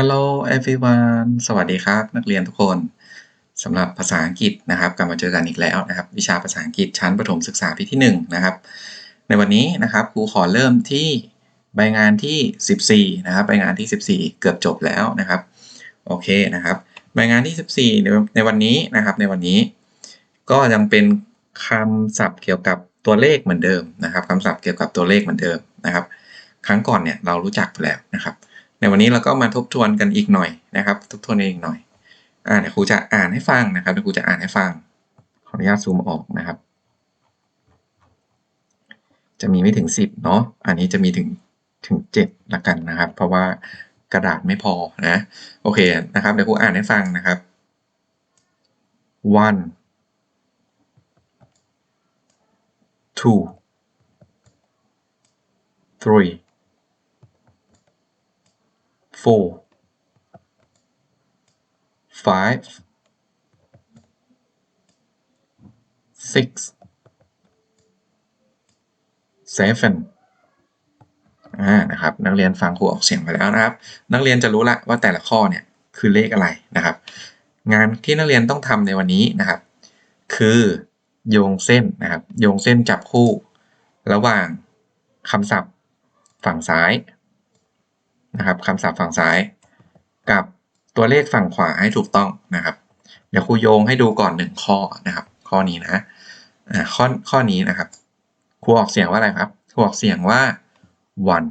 Hello everyone สวัสดีครับ นักเรียนทุกคนสำหรับภาษาอังกฤษนะครับกลับมาเจอกันอีกแล้วนะครับ วิชาภาษาอังกฤษชั้นประถมศึกษาปีที่1นะครับ ในวันนี้นะครับครูขอเริ่มที่ใบงานที่ 14นะครับใบงานที่ 14 เกือบจบแล้วนะครับโอเคนะครับใบงานที่ 14 ในในวันนี้นะครับ ในวันนี้ ก็ยังเป็นคำศัพท์เกี่ยวกับตัวเลขเหมือนเดิมนะครับคำศัพท์เกี่ยวกับตัวเลขเหมือนเดิมนะครับ ครั้งก่อนเนี่ยเรารู้จักไปแล้วนะครับ ในวันนี้เราก็มาทบทวนกันอีกหน่อยนะครับ ทบทวนอีกหน่อยอ่าเดี๋ยวครูจะอ่านให้ฟังนะครับเดี๋ยวครูจะอ่านให้ฟัง ขออนุญาตซูมออกนะครับ จะมีไม่ถึงสิบเนาะอันนี้จะมีถึงถึงเจ็ดละกันนะครับ เพราะว่ากระดาษไม่พอนะโอเคนะครับเดี๋ยวครูอ่านให้ฟังนะครับ one two three four, five, six, seven อ่านะครับนักเรียนฟังครูออกเสียงไปแล้วนะครับ นักเรียนจะรู้ละว่าแต่ละข้อเนี่ยคือเลขอะไรนะครับ งานที่นักเรียนต้องทำในวันนี้นะครับ คือโยงเส้นนะครับ โยงเส้นจับคู่ ระหว่างคำศัพท์ฝั่งซ้าย นะครับคำศัพท์ฝั่งซ้าย กับตัวเลขฝั่งขวาให้ถูกต้องนะครับ เดี๋ยวครูโยงให้ดูก่อนหนึ่งข้อนะครับ ข้อนี้นะอ่าข้อข้อนี้นะครับครูออกเสียงว่าอะไรครับครูออกเสียงว่า one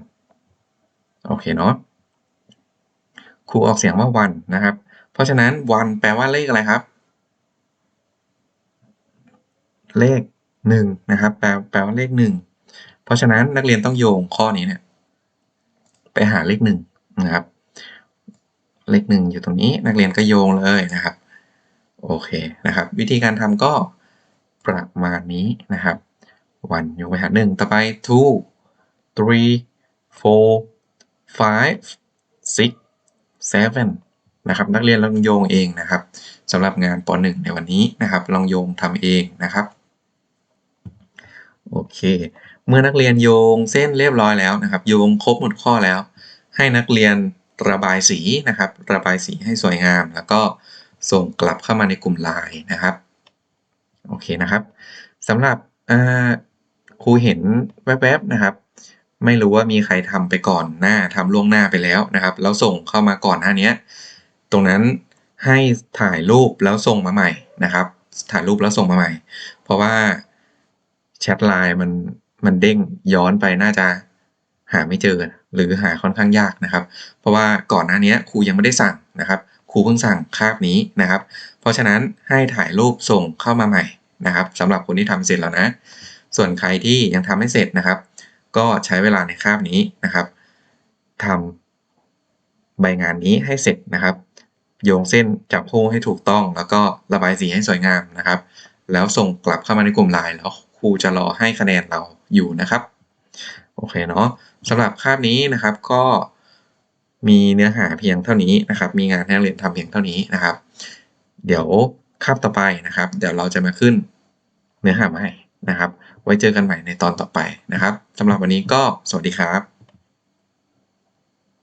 โอเคเนาะครูออกเสียงว่า one นะครับ เพราะฉะนั้น one แปลว่าเลขอะไรครับ เลขหนึ่งนะครับแปลแปลว่าเลขหนึ่งเพราะฉะนั้นนักเรียนต้องโยงข้อนี้เนี่ย ไปหาเลขหนึ่งนะครับ เลขหนึ่งอยู่ตรงนี้นักเรียนก็โยงเลยนะครับ โอเคนะครับ วิธีการทำก็ประมาณนี้นะครับวันโยงไปหาหนึ่งต่อไป two three four five six seven นะครับนักเรียนลองโยงเองนะครับสำหรับงานป .1 ในวันนี้นะครับ ลองโยงทำเองนะครับ โอเค เมื่อนักเรียนโยงเส้นเรียบร้อยแล้วนะครับ โยงครบหมดข้อแล้ว ให้นักเรียนระบายสีนะครับ ระบายสีให้สวยงาม แล้วก็ส่งกลับเข้ามาในกลุ่มไลน์นะครับโอเคนะครับสำหรับครูเห็นแวบๆนะครับ ไม่รู้ว่ามีใครทำไปก่อนหน้าทำล่วงหน้าไปแล้วนะครับแล้วส่งเข้ามาก่อนหน้านี้ตรงนั้นให้ถ่ายรูปแล้วส่งมาใหม่นะครับ ถ่ายรูปแล้วส่งมาใหม่ เพราะว่าแชทไลน์มัน มันเด้งย้อนไปน่าจะหาไม่เจอ หรือหาค่อนข้างยากนะครับ เพราะว่าก่อนหน้านี้ครูยังไม่ได้สั่งนะครับครูเพิ่งสั่งคาบนี้นะครับ เพราะฉะนั้นให้ถ่ายรูปส่งเข้ามาใหม่นะครับสำหรับคนที่ทำเสร็จแล้วนะ ส่วนใครที่ยังทำไม่เสร็จนะครับ ก็ใช้เวลาในคาบนี้นะครับทำใบงานนี้ให้เสร็จนะครับ โยงเส้นจับคู่ให้ถูกต้อง แล้วก็ระบายสีให้สวยงามนะครับ แล้วส่งกลับเข้ามาในกลุ่มไลน์แล้ว ครูจะรอให้คะแนนเราอยู่นะครับ โอเคเนาะสำหรับคาบนี้นะครับก็มีเนื้อหาเพียงเท่านี้นะครับ มีงานให้นักเรียนทำเพียงเท่านี้นะครับ เดี๋ยวคาบต่อไปนะครับ เดี๋ยวเราจะมาขึ้นเนื้อหาใหม่นะครับ ไว้เจอกันใหม่ในตอนต่อไปนะครับสำหรับวันนี้ก็สวัสดีครับ